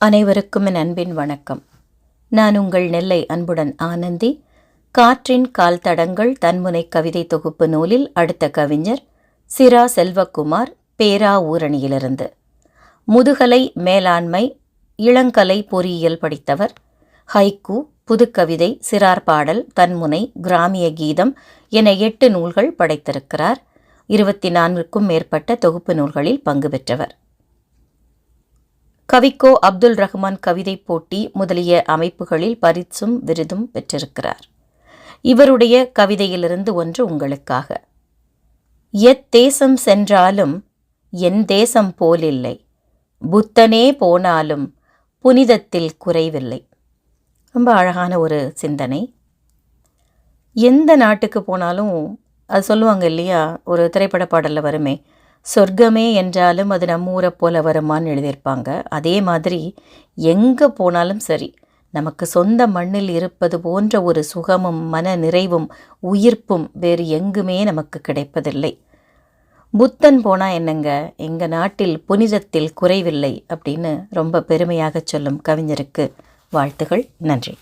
அனைவருக்கும் என் அன்பின் வணக்கம். நான் உங்கள் நெல்லை அன்புடன் ஆனந்தி. காற்றின் கால் தடங்கள் தன்முனை கவிதை தொகுப்பு நூலில் அடுத்த கவிஞர் சிரா செல்வக்குமார் பேரா ஊரணியிலிருந்து. முதுகலை மேலாண்மை இளங்கலை பொறியியல் படித்தவர். ஹைக்கூ புதுக்கவிதை சிறார் பாடல் தன்முனை கிராமிய கீதம் என எட்டு நூல்கள் படைத்திருக்கிறார். இருபத்தி நான்குக்கும் மேற்பட்ட தொகுப்பு நூல்களில் பங்கு பெற்றவர். கவிக்கோ அப்துல் ரஹ்மான் கவிதை போட்டி முதலிய அமைப்புகளில் பரிசும் விருதும் பெற்றிருக்கிறார். இவருடைய கவிதையிலிருந்து ஒன்று உங்களுக்காக. எத்தேசம் சென்றாலும் என் தேசம் போலில்லை. புத்தனே போனாலும் புனிதத்தில் குறைவில்லை. ரொம்ப அழகான ஒரு சிந்தனை. எந்த நாட்டுக்கு போனாலும் அது சொல்லுவாங்க இல்லையா ஒரு திரைப்பட பாடலில் வருமே சொர்க்கமே என்றாலும் அது நம்ம ஊரை போல வருமான்னு எழுதியிருப்பாங்க. அதே மாதிரி எங்கே போனாலும் சரி நமக்கு சொந்த மண்ணில் இருப்பது போன்ற ஒரு சுகமும் மன நிறைவும் உயிர்ப்பும் வேறு எங்குமே நமக்கு கிடைப்பதில்லை. புத்தன் போனால் என்னங்க எங்கள் நாட்டில் புனிதத்தில் குறைவில்லை அப்படின்னு ரொம்ப பெருமையாக சொல்லும் கவிஞருக்கு வாழ்த்துகள் நன்றி.